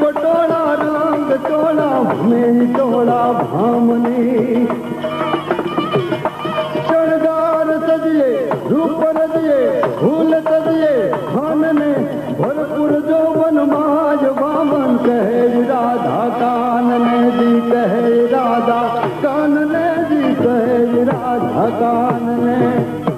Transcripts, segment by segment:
પટોળા રંગ ટોળા ભમે ટોળા ભામની. શણગાર સજીએ, રૂપ રજીએ, ફૂલ તજીએ ધનને ભરપૂર જોવન માજ વામન કહે રાધા, કાનને જી કહે રાધા, કાનને જી કહે રાધા, કાનને.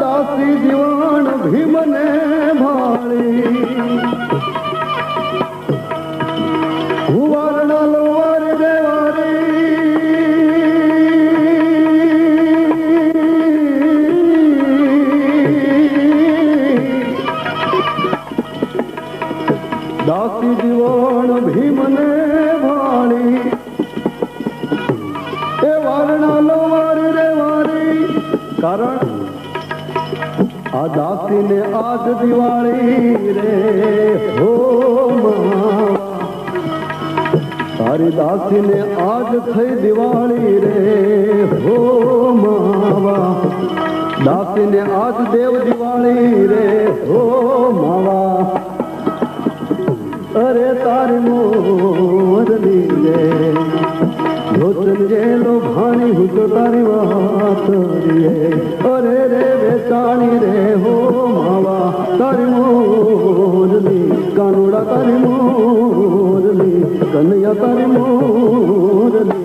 દાસી જીવન ભીમને ભાળી હુવારના લોવાર દેવારી દાસી જીવન ભીમને કારણ આ દાસીને આજ દિવાળી રે? હો તારી દાસીને આજ થઈ દિવાળી રે? હો માવા, દાસીને આજ દેવ દિવાળી રે? હો વાત રે અરે રે વેચાણી રે, હો માવા તારી મોરલી કાનુડા તારી મોરલી કનૈયા તારી મોરલી